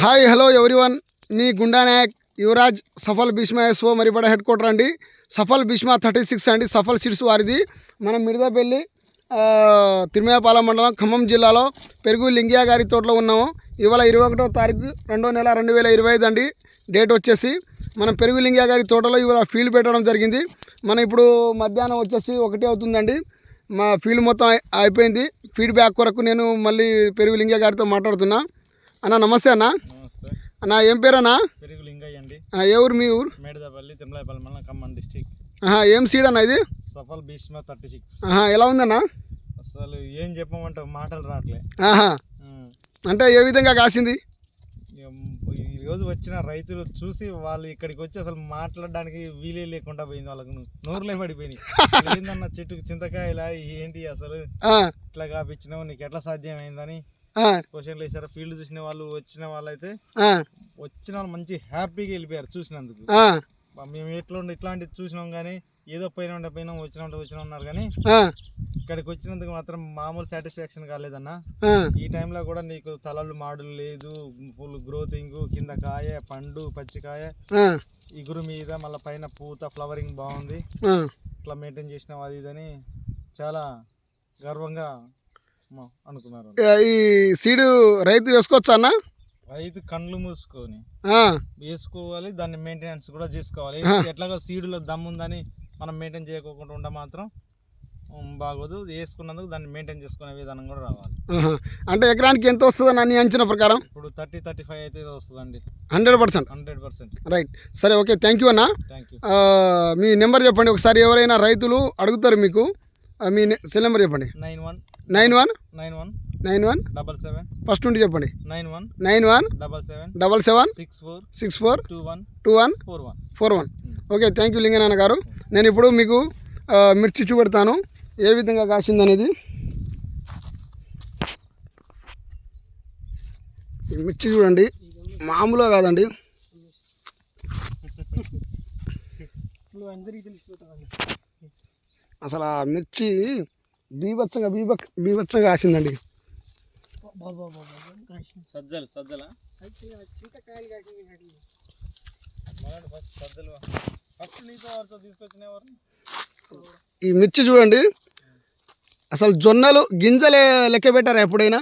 Hi hello everyone. మీ Gunda Nayak Yuvraj Safal Bhishma SO Maripeda head quarter అండి. Safal Bhishma thirty six అండి. Safal seeds వారిది. మనం మిడదపల్లి తిరుమలపాలెం మండలం ఖమ్మం జిల్లాలో పెరుగు లింగియా గారి తోటలో ఉన్నాము. ఇవాళ ఇరవై ఒకటో తారీఖు రెండో నెల రెండు వేల ఇరవై ఐదు అండి. డేట్ వచ్చేసి మనం పెరుగు లింగియా గారి తోటలో ఇవాళ ఫీల్డ్ పెట్టడం జరిగింది. మనం ఇప్పుడు మధ్యాహ్నం వచ్చేసి ఒకటి అవుతుందండి. మా ఫీల్డ్ మొత్తం అయిపోయింది. ఫీడ్బ్యాక్ కొరకు నేను మళ్ళీ పెరుగు లింగియా గారితో మాట్లాడుతున్నా. అన్న నమస్తే అన్న. నమస్తే. అన్న ఏం పేరన్నా? పెరుగు లింగయ్య అండి ఏ ఊరు మీ ఊరు? మేడదపల్లి తిమ్మలాయపల్లి మండలం ఖమ్మం డిస్టిక్. ఆహా, ఏం సీడ్ అన్న ఇది? Safal Bhishma thirty six. ఎలా ఉందన్న? అసలు ఏం చెప్పమంటే మాటలు రావట్లే. అంటే ఏ విధంగా కాసింది? ఇక ఈ రోజు వచ్చిన రైతులు చూసి వాళ్ళు ఇక్కడికి వచ్చి అసలు మాట్లాడడానికి వీలే లేకుండా పోయింది వాళ్ళకు. నోరులే పడిపోయినాయి. ఏందన్న చెట్టుకు చింతకాయలా? ఏంటి అసలు? ఇట్లా కాపించినావు నీకు ఎట్లా సాధ్యమైందని? క్వశ్చన్లు వేసారు ఫీల్డ్ చూసిన వాళ్ళు వచ్చిన వాళ్ళు అయితే వచ్చిన వాళ్ళు మంచి హ్యాపీగా వెళ్ళిపోయారు చూసినందుకు. మేము ఎట్లా ఉండి ఇట్లాంటివి చూసినాం కానీ ఏదో పోయినా ఉంటే పోయినాం వచ్చినా వచ్చినా ఉన్నారు కానీ ఇక్కడికి వచ్చినందుకు మాత్రం మామూలు సాటిస్ఫాక్షన్ కాలేదన్న. ఈ టైంలో కూడా నీకు తలలు మాడులు లేదు ఫుల్ గ్రోతింగ్ కింద కాయ పండు పచ్చికాయ. ఇగురు మీద మళ్ళీ పైన పూత ఫ్లవరింగ్ బాగుంది. ఇట్లా మెయింటైన్ చేసినావు అది ఇదని చాలా గర్వంగా అనుకున్నారు ఈ సీడు రైతు వేసుకోవచ్చా అన్న? రైతు కండ్లు మూసుకొని వేసుకోవాలి దాన్ని మెయింటెనెన్స్ కూడా చేసుకోవాలి. ఎట్లాగో సీడులో దమ్ముందని మనం మెయింటైన్ చేయకోకుండా ఉంటే మాత్రం బాగోదు. వేసుకున్నందుకు దాన్ని మెయింటైన్ చేసుకునే విధానం కూడా రావాలి. అంటే ఎకరానికి ఎంత వస్తుందని అన్ని అంచనా ప్రకారం? ఇప్పుడు థర్టీ థర్టీ ఫైవ్ అయితే వస్తుందండి. Hundred percent? Hundred percent. Right. సరే ఓకే. థ్యాంక్ యూ అన్న. మీ నెంబర్ చెప్పండి. ఒకసారి ఎవరైనా రైతులు అడుగుతారు మీకు. మీ సెల్ నెంబర్ చెప్పండి. Nine one nine one nine one nine one double seven first నుండి చెప్పండి. Nine one nine one double seven double seven six four six four two one two one four one four one. Okay thank you Linganna గారు. నేను ఇప్పుడు మీకు మిర్చి చూపెడతాను. ఏ విధంగా కాసింది అనేది ఈ మిర్చి చూడండి. మామూలుగా కాదండి. అసలు ఆ మిర్చి బీభత్సంగా బీభక్ బీభత్సంగా కాసిందండి. సజ్జలు సజ్జల? ఈ మిర్చి చూడండి. అసలు జొన్నలు గింజలే లెక్క పెట్టారా ఎప్పుడైనా?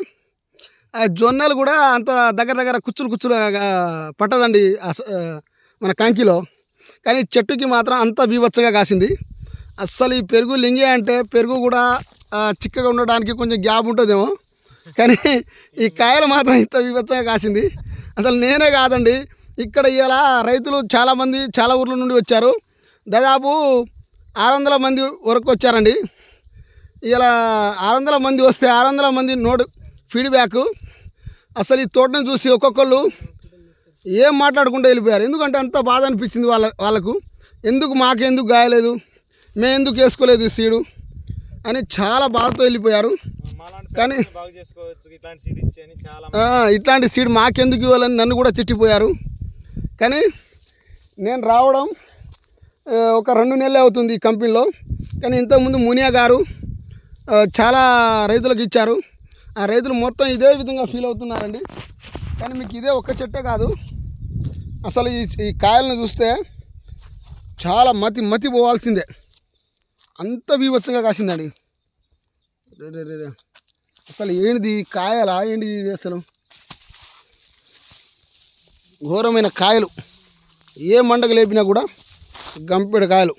ఆ జొన్నలు కూడా అంత దగ్గర దగ్గర కుచ్చులు కుచ్చులు పట్టదండి మన కంకిలో. కానీ చెట్టుకి మాత్రం అంత బీభత్సగా కాసింది. అస్సలు ఈ పెరుగు లింగి అంటే పెరుగు కూడా చిక్కగా ఉండడానికి కొంచెం గ్యాప్ ఉంటుందేమో. కానీ ఈ కాయలు మాత్రం ఇంత బీభత్సంగా కాసింది. అసలు నేనే కాదండి. ఇక్కడ ఇలా రైతులు చాలామంది చాలా ఊర్ల నుండి వచ్చారు. దాదాపు ఆరు వందల మంది వరకు వచ్చారండి. ఇలా ఆరు వందల మంది వస్తే ఆరు వందల మంది నోట్ ఫీడ్బ్యాక్. అసలు ఈ తోటను చూసి ఒక్కొక్కళ్ళు ఏం మాట్లాడుకుంటూ వెళ్ళిపోయారు? ఎందుకంటే అంత బాధ అనిపించింది వాళ్ళ వాళ్ళకు. ఎందుకు మాకెందుకు గాయలేదు మేము ఎందుకు వేసుకోలేదు ఈ సీడు? అని చాలా బాధతో వెళ్ళిపోయారు. కానీ- ఇట్లాంటి సీడ్ మాకెందుకు ఇవ్వాలని నన్ను కూడా తిట్టిపోయారు. కానీ నేను రావడం ఒక రెండు నెలలే అవుతుంది ఈ కంపెనీలో. కానీ ఇంతకుముందు మునియా గారు చాలా రైతులకు ఇచ్చారు. ఆ రైతులు మొత్తం ఇదే విధంగా ఫీల్ అవుతున్నారండి. కానీ మీకు ఇదే ఒక్క చెట్టే కాదు. అసలు ఈ ఈ కాయలను చూస్తే చాలా మతి మతి పోవాల్సిందే. అంత బీభత్సంగా కాసిందండి. రే రే అసలు ఏంటిది కాయలా? ఏంటిది ఇది అసలు? ఘోరమైన కాయలు. ఏ మండగ లేపినా కూడా గంపెడు కాయలు.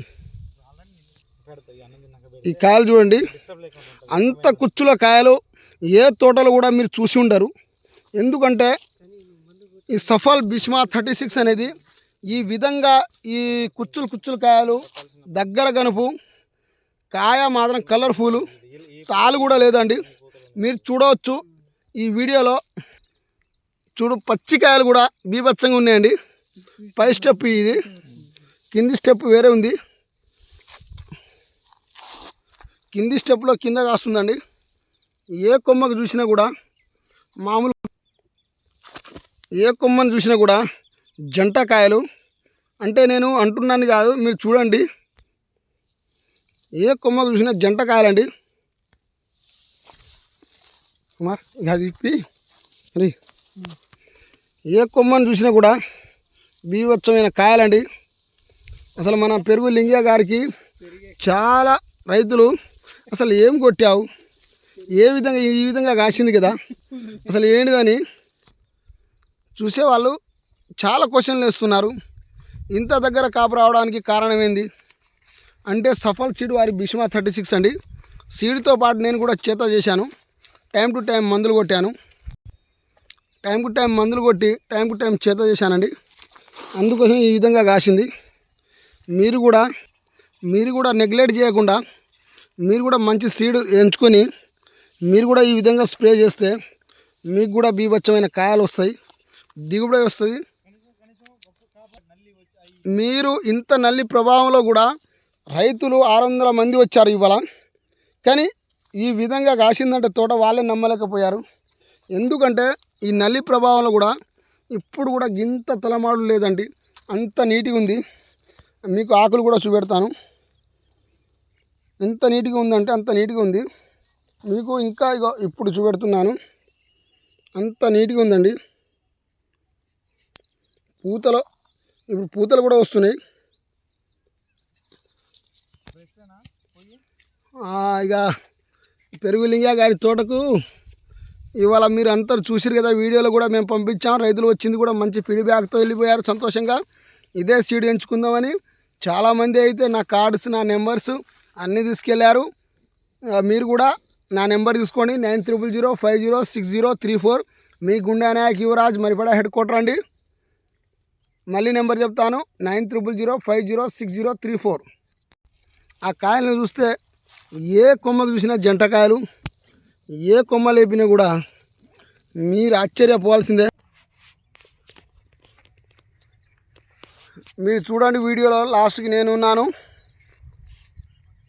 ఈ కాయలు చూడండి. అంత కుచ్చుల కాయలు ఏ తోటలు కూడా మీరు చూసి ఉండరు. ఎందుకంటే ఈ సఫల్ బిస్మా థర్టీ సిక్స్ అనేది ఈ విధంగా ఈ కుచ్చులు కుచ్చులు కాయలు దగ్గర గనుపు కాయ మాత్రం కలర్ఫుల్. తాలు కూడా లేదండి. మీరు చూడవచ్చు ఈ వీడియోలో. చూడు పచ్చికాయలు కూడా బీభత్సంగా ఉన్నాయండి. పై స్టెప్ ఇది. కింది స్టెప్ వేరే ఉంది. కింది స్టెప్లో కింద కాస్తుందండి. ఏ కొమ్మకు చూసినా కూడా మామూలు ఏ కొమ్మను చూసినా కూడా జంట కాయలు. అంటే నేను అంటున్నాను కాదు మీరు చూడండి. ఏ కొమ్మ చూసినా జంట కాయాలండి. కుమార్ ఇక అది ఇప్పి. రీ. ఏ కొమ్మను చూసినా కూడా బీభత్సమైన కాయలండి. అసలు మన పెరుగు లింగయ్య గారికి చాలా రైతులు అసలు ఏం కొట్టావు? ఏ విధంగా ఈ విధంగా కాసింది కదా? అసలు ఏంటిదని చూసేవాళ్ళు చాలా క్వశ్చన్లు వేస్తున్నారు. ఇంత దగ్గర కాపు రావడానికి కారణం ఏంది? అంటే సఫల్ సీడ్ వారి భీష్మ థర్టీ సిక్స్ అండి. సీడ్తో పాటు నేను కూడా చేత చేశాను. టైం టు టైం మందులు కొట్టాను. టైం టు టైం మందులు కొట్టి టైం టు టైం చేత చేశానండి. అందుకోసం ఈ విధంగా కాసింది. మీరు కూడా మీరు కూడా నెగ్లెక్ట్ చేయకుండా మీరు కూడా మంచి సీడ్ ఎంచుకొని మీరు కూడా ఈ విధంగా స్ప్రే చేస్తే మీకు కూడా బీభత్సమైన కాయలు వస్తాయి దిగుబడి వస్తుంది. మీరు ఇంత నల్లి ప్రభావంలో కూడా రైతులు ఆరు వందల మంది వచ్చారు ఇవాళ. కానీ ఈ విధంగా కాసిందంటే తోట వాళ్ళే నమ్మలేకపోయారు. ఎందుకంటే ఈ నల్లి ప్రభావంలో కూడా ఇప్పుడు కూడా గింత తలమాడు లేదండి. అంత నీట్గా ఉంది. మీకు ఆకులు కూడా చూపెడతాను. ఎంత నీట్గా ఉందంటే అంత నీట్గా ఉంది. మీకు ఇంకా ఇగో ఇప్పుడు చూపెడుతున్నాను. అంత నీట్గా ఉందండి. పూతలో ఇప్పుడు పూతలు కూడా వస్తున్నాయి. ఇక పెరుగులింగ గారి తోటకు ఇవాళ మీరు అందరు చూసిరు కదా వీడియోలో కూడా మేము పంపించాం. రైతులు వచ్చింది కూడా మంచి ఫీడ్బ్యాక్తో వెళ్ళిపోయారు సంతోషంగా. ఇదే సీడ్ ఎంచుకుందామని చాలామంది అయితే నా కార్డ్స్ నా నెంబర్స్ అన్నీ తీసుకెళ్ళారు. మీరు కూడా నా నెంబర్ తీసుకోండి. Nine triple zero five zero six zero three four మీ గుండె నాయక్ యువరాజ్ మరిపడ హెడ్ క్వార్టర్ అండి. మళ్ళీ నెంబర్ చెప్తాను. Nine triple zero five zero six zero three four ఆ కాయలను చూస్తే ఏ కొమ్మకు చూసినా జంటకాయలు ఏ కొమ్మ లేపినా కూడా మీరు ఆశ్చర్యపోవాల్సిందే. మీరు చూడండి వీడియోలో లాస్ట్కి నేను ఉన్నాను.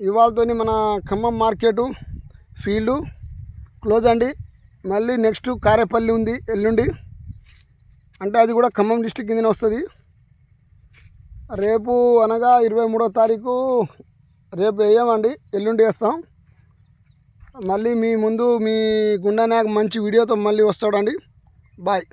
ఇవాళతో మన ఖమ్మం మార్కెటు ఫీల్డు క్లోజ్ అండి. మళ్ళీ నెక్స్ట్ కారేపల్లి ఉంది ఎల్లుండి. అంటే అది కూడా ఖమ్మం డిస్టిక్ కిందనే వస్తుంది. రేపు అనగా ఇరవై మూడో తారీఖు రేపు వేయమండి ఎల్లుండి వేస్తాం. మళ్ళీ మీ ముందు మీ గుండా నాకు మంచి వీడియోతో మళ్ళీ వస్తాడండి. బాయ్.